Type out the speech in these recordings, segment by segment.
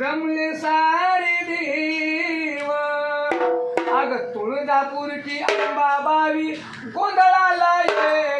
जमले सारे देव. अग तुळजापूरची अंबाबावी गोंधळाला ये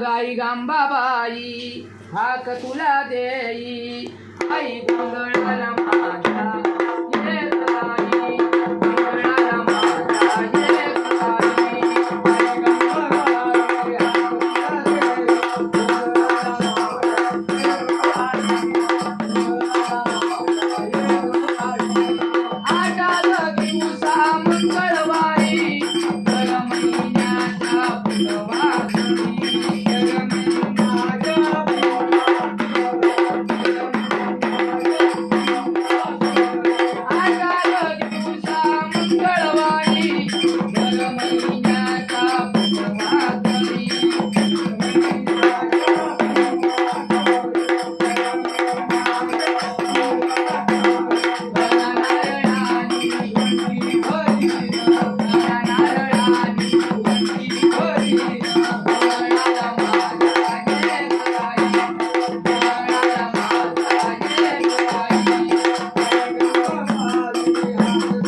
गाई गांबाबाई हाक तुला देई. आई गोंधळाला